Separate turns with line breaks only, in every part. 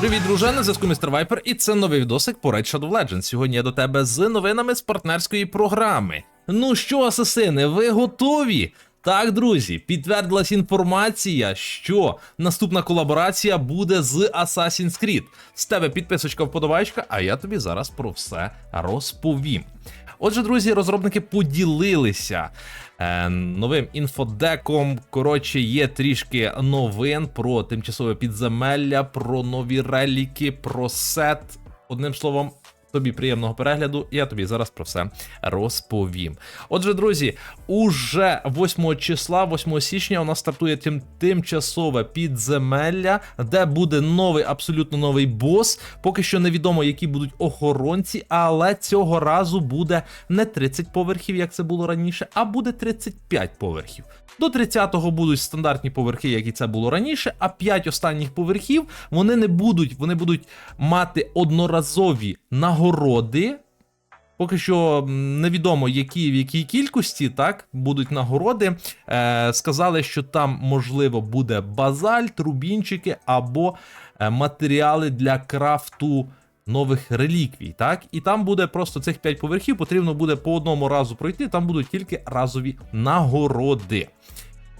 Привіт, друже, на зв'язку містер Вайпер, і це новий відосик по Raid Shadow Legends. Сьогодні я до тебе з новинами з партнерської програми. Ну що, асасини, ви готові? Так, друзі, підтвердилась інформація, що наступна колаборація буде з Assassin's Creed. З тебе підписочка вподобайка, а я тобі зараз про все розповім. Отже, друзі, розробники поділилися е, новим інфодеком. Коротше, є трішки новин про тимчасове підземелля, про нові реліки, про сет. Одним словом. Тобі приємного перегляду, я тобі зараз про все розповім. Отже, друзі, уже 8 числа, 8 січня, у нас стартує тим, тимчасове підземелля, де буде новий, абсолютно новий бос. Поки що невідомо, які будуть охоронці, але цього разу буде не 30 поверхів, як це було раніше, а буде 35 поверхів. До 30-го будуть стандартні поверхи, як і це було раніше, а 5 останніх поверхів вони не будуть, вони будуть мати одноразові нагороди. Поки що невідомо, які в якій кількості так будуть нагороди. Е, сказали, що там можливо буде базальт, рубінчики або е, матеріали для крафту нових реліквій. Так, і там буде просто цих 5 поверхів. Потрібно буде по одному разу пройти. Там будуть тільки разові нагороди.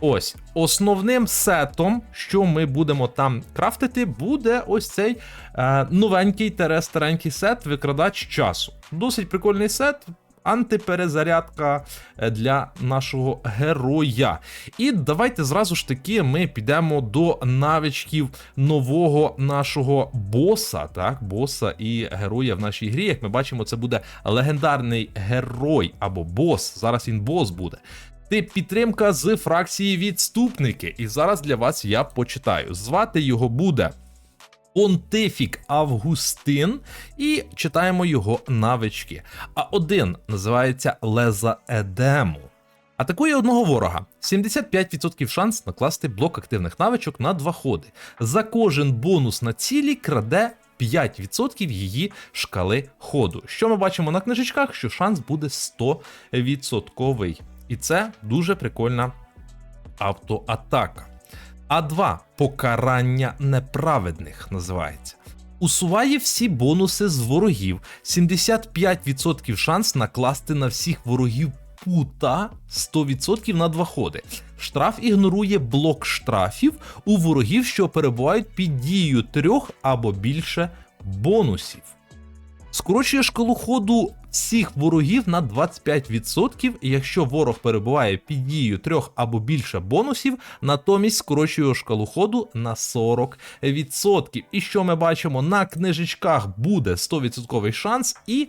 Ось основним сетом, що ми будемо там крафтити, буде ось цей е, новенький старенький сет викрадач часу. Досить прикольний сет. Антиперезарядка е, для нашого героя. І давайте зразу ж таки ми підемо до навичків нового нашого боса, так, боса і героя в нашій грі. Як ми бачимо, це буде легендарний герой або бос. Зараз він бос буде. Тип підтримка з фракції відступники. І зараз для вас я почитаю. Звати його буде Понтифік Августин, і читаємо його навички. А один називається Леза Едему. Атакує одного ворога. 75% шанс накласти блок активних навичок на два ходи. За кожен бонус на цілі краде 5% її шкали ходу. Що ми бачимо на книжечках, що шанс буде 100%. І це дуже прикольна автоатака. А2 покарання неправедних називається. Усуває всі бонуси з ворогів. 75% шанс накласти на всіх ворогів пута 100% на два ходи. Штраф ігнорує блок штрафів у ворогів, що перебувають під дією трьох або більше бонусів. Скорочує шкалу ходу всіх ворогів на 25%, і якщо ворог перебуває під дією трьох або більше бонусів, натомість скорочує шкалу ходу на 40%. І що ми бачимо на книжечках буде 100% шанс і.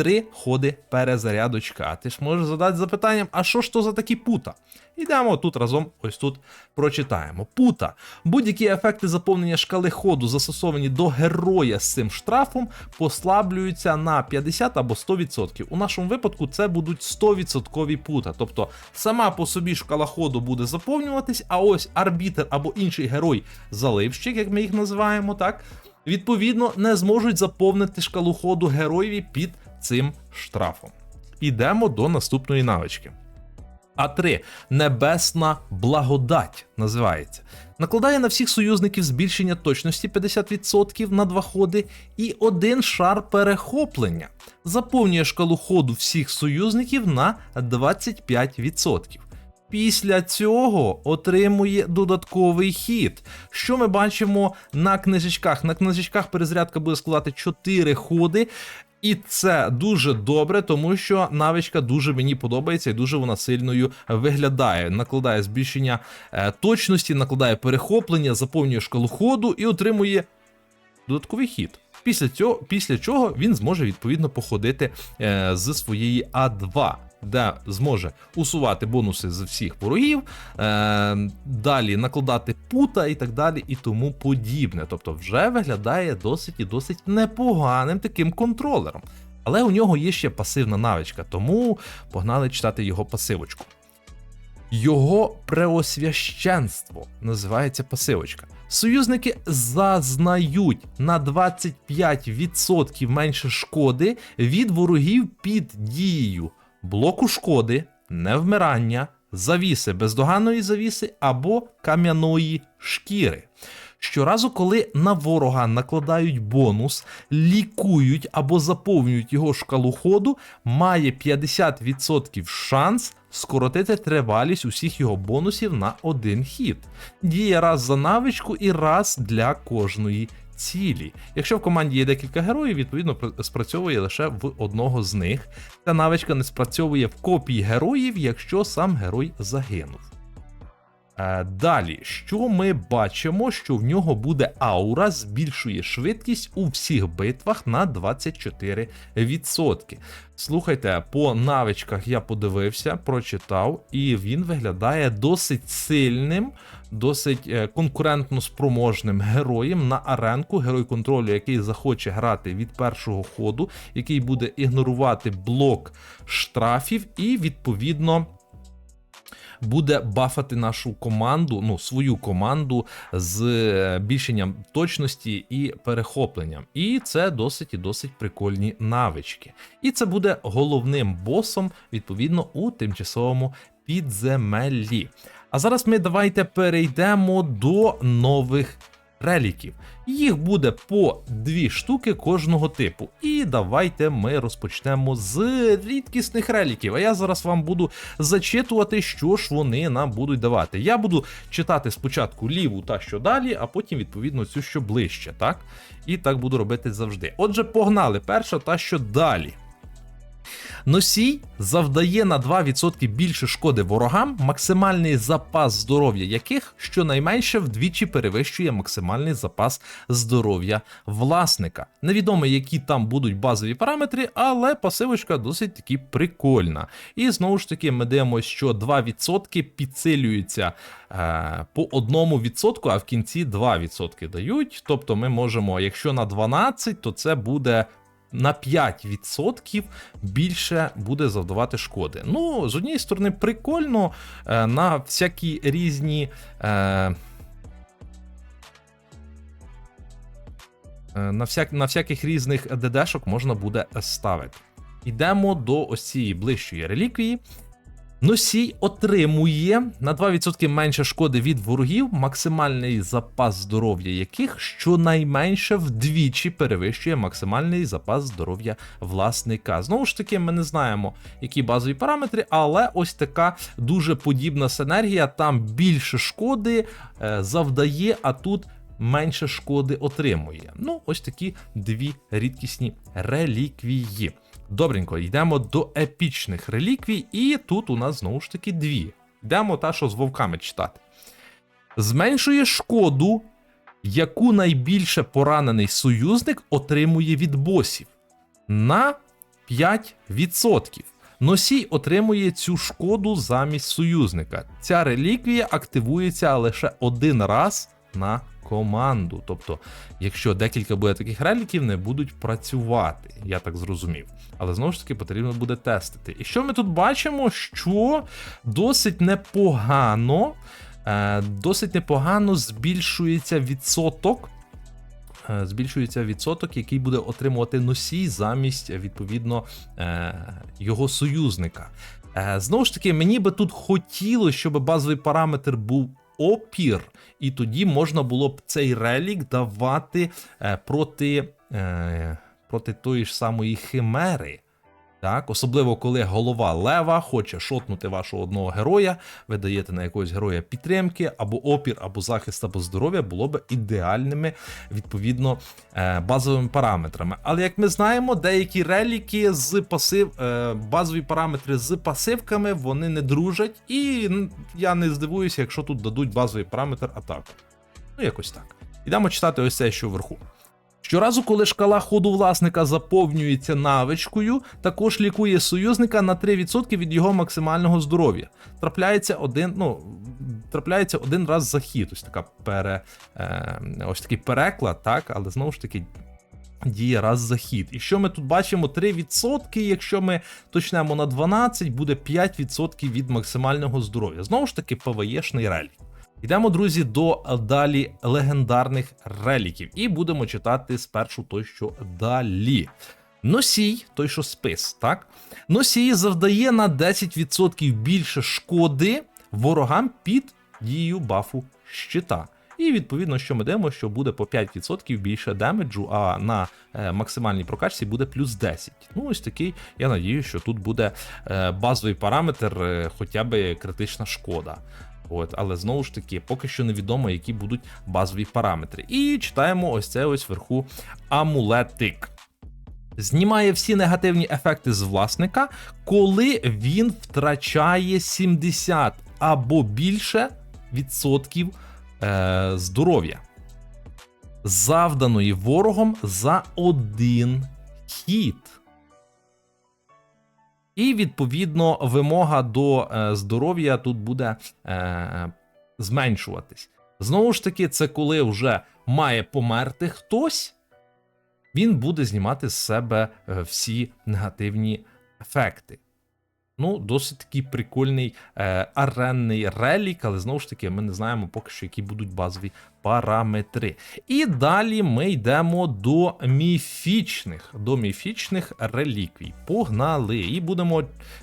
Три ходи перезарядочка. Ти ж можеш задати запитанням, а що ж то за такі пута? Ідемо тут разом, ось тут прочитаємо. Пута. Будь-які ефекти заповнення шкали ходу, застосовані до героя з цим штрафом, послаблюються на 50 або 100%. У нашому випадку це будуть 100% пута. Тобто сама по собі шкала ходу буде заповнюватись, а ось арбітер або інший герой заливщик, як ми їх називаємо, так, відповідно, не зможуть заповнити шкалу ходу героєві під цим штрафом. Ідемо до наступної навички. А3 Небесна благодать називається. Накладає на всіх союзників збільшення точності 50% на два ходи і один шар перехоплення. Заповнює шкалу ходу всіх союзників на 25%. Після цього отримує додатковий хід. Що ми бачимо на книжечках? На книжечках перезарядка буде складати 4 ходи. І це дуже добре, тому що навичка дуже мені подобається і дуже вона сильною виглядає. Накладає збільшення е, точності, накладає перехоплення, заповнює шкалу ходу і отримує додатковий хід. Після цього, після чого він зможе відповідно походити е, з своєї А2, де зможе усувати бонуси з всіх ворогів, е, далі накладати пута і так далі, і тому подібне. Тобто, вже виглядає досить і досить непоганим таким контролером. Але у нього є ще пасивна навичка, тому погнали читати його пасивочку. Його преосвященство називається пасивочка. Союзники зазнають на 25% менше шкоди від ворогів під дією блоку шкоди, невмирання, завіси бездоганної завіси або кам'яної шкіри. Щоразу, коли на ворога накладають бонус, лікують або заповнюють його шкалу ходу, має 50% шанс скоротити тривалість усіх його бонусів на один хід. Діє раз за навичку і раз для кожної цілі. Якщо в команді є декілька героїв, відповідно спрацьовує лише в одного з них. Ця навичка не спрацьовує в копії героїв, якщо сам герой загинув. Е, Далі, що ми бачимо, що в нього буде аура, збільшує швидкість у всіх битвах на 24%. Слухайте, по навичках я подивився, прочитав, і він виглядає досить сильним, досить е, конкурентно спроможним героєм на аренку, герой контролю, який захоче грати від першого ходу, який буде ігнорувати блок штрафів, і відповідно буде бафати нашу команду, ну свою команду з е, більшенням точності і перехопленням. І це досить і досить прикольні навички. І це буде головним босом, відповідно, у тимчасовому підземеллі. А зараз ми давайте перейдемо до нових реліків. Їх буде по дві штуки кожного типу. І давайте ми розпочнемо з рідкісних реліків. А я зараз вам буду зачитувати, що ж вони нам будуть давати. Я буду читати спочатку ліву та що далі, а потім, відповідно, цю що ближче, так? І так буду робити завжди. Отже, погнали. Перша та що далі. Носій завдає на 2% більше шкоди ворогам, максимальний запас здоров'я яких щонайменше вдвічі перевищує максимальний запас здоров'я власника. Невідомо, які там будуть базові параметри, але пасивочка досить таки прикольна. І знову ж таки, ми дивимося, що 2% підсилюються е, по 1%, а в кінці 2% дають. Тобто ми можемо, якщо на 12, то це буде на 5% більше буде завдавати шкоди. Ну, з однієї сторони, прикольно е, на всякі різні. Е, е, на, всяк, на всяких різних ДДшок можна буде ставити. Йдемо до ось цієї ближчої реліквії. Носій отримує на 2% менше шкоди від ворогів, максимальний запас здоров'я яких щонайменше вдвічі перевищує максимальний запас здоров'я власника. Знову ж таки, ми не знаємо, які базові параметри, але ось така дуже подібна синергія. Там більше шкоди е, завдає, а тут менше шкоди отримує. Ну, ось такі дві рідкісні реліквії. Добренько, йдемо до епічних реліквій, і тут у нас знову ж таки дві. Йдемо та, що з вовками читати. Зменшує шкоду, яку найбільше поранений союзник отримує від босів на 5%. Носій отримує цю шкоду замість союзника. Ця реліквія активується лише один раз на команду. Тобто, якщо декілька буде таких реліків, не будуть працювати. Я так зрозумів. Але знову ж таки потрібно буде тестити. І що ми тут бачимо? Що досить непогано, е, досить непогано збільшується відсоток. е, Збільшується відсоток, який буде отримувати носій замість відповідно е, його союзника. Знову ж таки, мені би тут хотілося, щоб базовий параметр був опір, і тоді можна було б цей релік давати е, проти, е, проти тої ж самої химери. Так, особливо коли голова лева хоче шотнути вашого одного героя, ви даєте на якогось героя підтримки, або опір, або захист, або здоров'я було б ідеальними, відповідно, е, базовими параметрами. Але як ми знаємо, деякі реліки з пасив, е, базові параметри з пасивками вони не дружать, і я не здивуюся, якщо тут дадуть базовий параметр атаку. Ну, якось так. Ідемо читати ось це, що вверху. Щоразу, коли шкала ходу власника заповнюється навичкою, також лікує союзника на 3% від його максимального здоров'я. Трапляється один, ну, трапляється один раз за хід. Ось така пере, е, ось такий переклад, так, але знову ж таки. Діє раз за хід. І що ми тут бачимо? 3%, якщо ми точнемо на 12, буде 5% від максимального здоров'я. Знову ж таки, ПВЄшний релік. Йдемо, друзі, до далі легендарних реліків. І будемо читати спершу той, що далі. Носій, той, що спис, так? Носій завдає на 10% більше шкоди ворогам під дією бафу щита. І відповідно, що ми дивимо, що буде по 5% більше демеджу, а на е, максимальній прокачці буде плюс 10. Ну, ось такий, я надію, що тут буде е, базовий параметр, е, хоча б критична шкода. От, але знову ж таки, поки що невідомо, які будуть базові параметри. І читаємо ось це ось вверху амулетик. Знімає всі негативні ефекти з власника, коли він втрачає 70 або більше відсотків е, здоров'я, завданої ворогом за один хід. І відповідно вимога до е, здоров'я тут буде е, зменшуватись. Знову ж таки, це коли вже має померти хтось, він буде знімати з себе е, всі негативні ефекти. Ну, досить такий прикольний е, аренний релік, але знову ж таки, ми не знаємо поки що, які будуть базові параметри. І далі ми йдемо до міфічних, до міфічних реліквій. Погнали! І будемо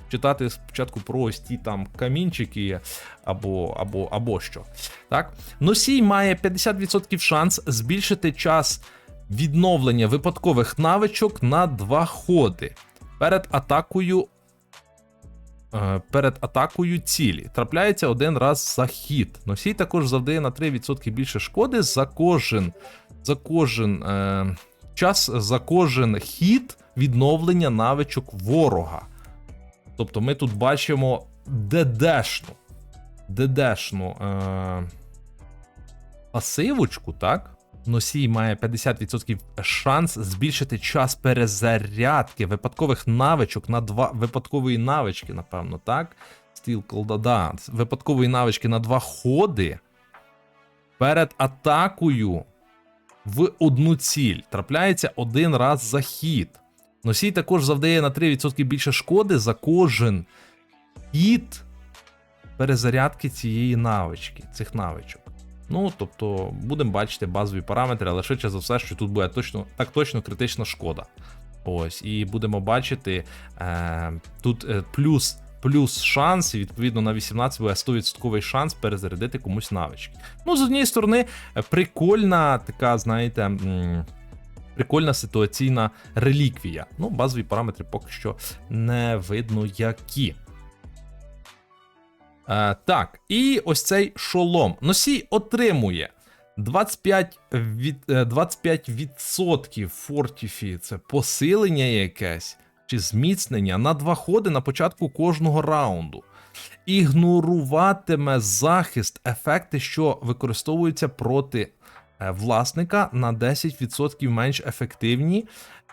читати спочатку про ось ті там камінчики або, або, або що. Так? Носій має 50% шанс збільшити час відновлення випадкових навичок на 2 ходи. Перед атакою перед атакою цілі. Трапляється один раз за хід. Носій також завдає на 3% більше шкоди за кожен, за кожен е, час, за кожен хід відновлення навичок ворога. Тобто ми тут бачимо ДДшну. ДДшну е, пасивочку, так? Носій має 50% шанс збільшити час перезарядки випадкових навичок на два випадкової навички, напевно, так? Стіл колдада. Випадкової навички на два ходи перед атакою в одну ціль. Трапляється один раз за хід. Носій також завдає на 3% більше шкоди за кожен хід перезарядки цієї навички, цих навичок. Ну, тобто, будемо бачити базові параметри, але швидше за все, що тут буде точно так точно критична шкода. Ось, і будемо бачити е, тут е, плюс плюс шанс, і відповідно на 18 буде 100% шанс перезарядити комусь навички. Ну, з однієї сторони, е, прикольна така, знаєте. Прикольна ситуаційна реліквія. Ну, базові параметри поки що не видно які. Е, так, і ось цей шолом. Носій отримує 25%, від, е, 25% фортіфі, це посилення якесь чи зміцнення на два ходи на початку кожного раунду. Ігноруватиме захист ефекти, що використовуються проти е, власника на 10% менш ефективні.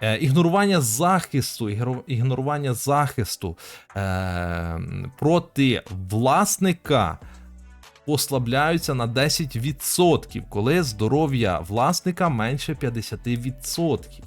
Е, Ігнорування захисту, ігнорування захисту е, проти власника послабляються на 10%, коли здоров'я власника менше 50%.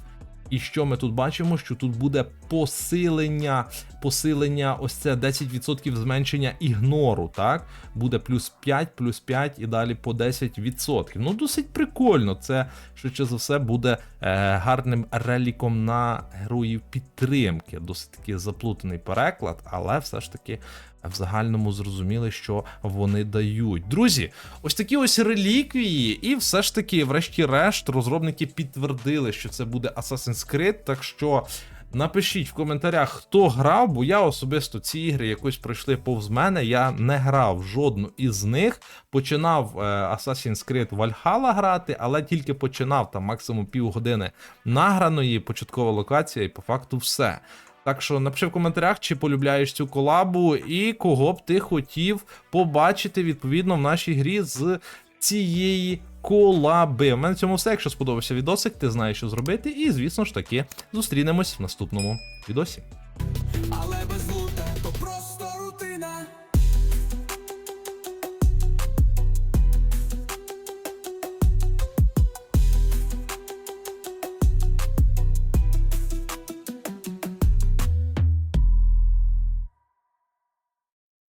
І що ми тут бачимо? Що тут буде посилення, посилення, ось це 10% зменшення ігнору, так? Буде плюс 5, плюс 5 і далі по 10%. Ну, досить прикольно. Це швидше за все буде е, гарним реліком на героїв підтримки. Досить таки заплутаний переклад, але все ж таки в загальному зрозуміли, що вони дають. Друзі, ось такі ось реліквії, і все ж таки, врешті-решт, розробники підтвердили, що це буде Assassin's Creed, так що. Напишіть в коментарях, хто грав, бо я особисто ці ігри якось пройшли повз мене. Я не грав жодну із них. Починав е, Assassin's Creed Valhalla грати, але тільки починав там максимум півгодини награної, початкова локація, і по факту все. Так що напиши в коментарях, чи полюбляєш цю колабу, і кого б ти хотів побачити відповідно в нашій грі з цієї колаби. У мене в цьому все. Якщо сподобався відосик, ти знаєш, що зробити. І, звісно ж таки, зустрінемось в наступному відосі.